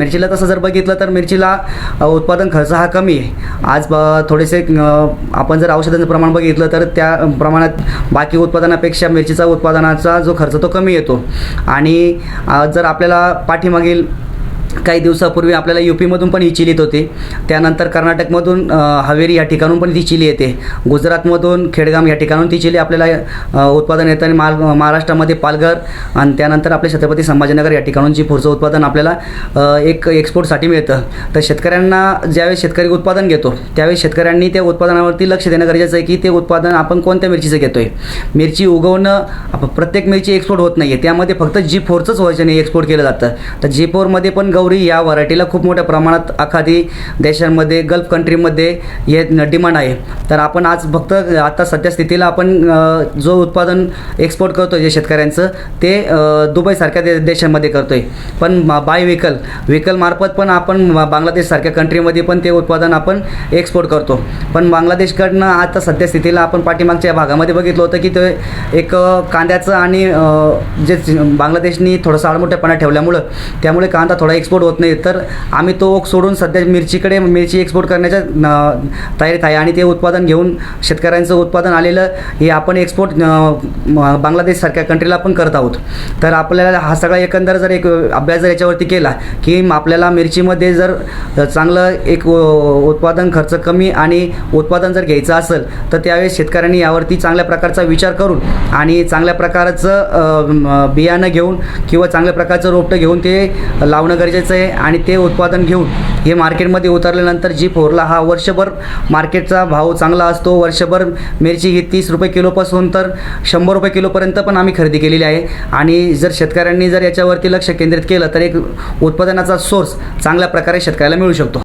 मिरचीला तसं जर बघितलं तर मिरचीला उत्पादन खर्च हा कमी आहे. आज ब- थोडेसे आपण जर औषधांचं प्रमाण बघितलं तर त्या प्रमाणात बाकी उत्पादनापेक्षा मिरचीचा उत्पादनाचा जो खर्च तो कमी येतो. आणि जर आपल्याला पाठीमागील काही दिवसापूर्वी आपल्याला यू पीमधून पण ही चिली येत होती. त्यानंतर कर्नाटकमधून हवेरी या ठिकाणून पण ती चिली येते. गुजरातमधून खेडगाम या ठिकाणून ती चिली आपल्याला उत्पादन येतं आणि माल महाराष्ट्रामध्ये पालघर आणि त्यानंतर आपले छत्रपती संभाजीनगर या ठिकाणूनची पुढचं उत्पादन आपल्याला एक एक्सपोर्टसाठी मिळतं. तर शेतकऱ्यांना ज्यावेळेस शेतकरी उत्पादन घेतो त्यावेळेस शेतकऱ्यांनी त्या उत्पादनावरती लक्ष देणं गरजेचं आहे की ते उत्पादन आपण कोणत्या मिरचीचं घेतो आहे मिरची उगवणं प्रत्येक मिरची एक्सपोर्ट होत नाही आहे त्यामध्ये फक्त जी फोरचंच व्हायचं नाही एक्सपोर्ट केलं जातं. तर जी फोरमध्ये पण गौरी या व्हरायटीला खूप मोठ्या प्रमाणात अखादी देशांमध्ये गल्फ कंट्रीमध्ये हे डिमांड आहे. तर आपण आज फक्त आता सध्या स्थितीला आपण जो उत्पादन एक्सपोर्ट करतो जे शेतकऱ्यांचं ते दुबईसारख्या दे देशांमध्ये करतो आहे पण बाय व्हेकल व्हेकलमार्फत पण आपण बांगलादेशसारख्या कंट्रीमध्ये पण ते उत्पादन आपण एक्सपोर्ट करतो. पण बांगलादेशकडनं आता सध्या स्थितीला आपण पाठीमागच्या भागामध्ये बघितलं होतं की ते एक कांद्याचं आणि जे बांगलादेशनी थोडंसं आडमोठेपणा ठेवल्यामुळं त्यामुळे कांदा थोडा एक्सपोर्ट होत नाही. तर आम्ही तो ओघ सोडून सध्या मिरचीकडे मिरची एक्सपोर्ट करण्याच्या तयारीत आहे. आणि ते उत्पादन घेऊन शेतकऱ्यांचं उत्पादन आलेलं हे आपण एक्सपोर्ट बांगलादेशसारख्या कंट्रीला पण करत आहोत. तर आपल्याला हा सगळा एकंदर जर एक अभ्यास जर याच्यावरती केला की आपल्याला मिरचीमध्ये जर चांगलं एक उत्पादन खर्च कमी आणि उत्पादन जर घ्यायचं असेल तर त्यावेळेस शेतकऱ्यांनी यावरती चांगल्या प्रकारचा विचार करून आणि चांगल्या प्रकारचं बियाणं घेऊन किंवा चांगल्या प्रकारचं रोपटं घेऊन ते लावणं गरजेचं आहे आणि ते उत्पादन घेऊन हे मार्केटमध्ये उतरल्यानंतर जी फोरला हा वर्षभर मार्केटचा भाव चांगला असतो वर्षभर मिरची ही तीस रुपये किलोपासून तर शंभर रुपये किलोपर्यंत पण आम्ही खरेदी केलेली आहे. आणि जर शेतकऱ्यांनी जर याच्यावरती लक्ष केंद्रित केलं तर एक उत्पादनाचा सोर्स चांगल्या प्रकारे शेतकऱ्याला मिळू शकतो.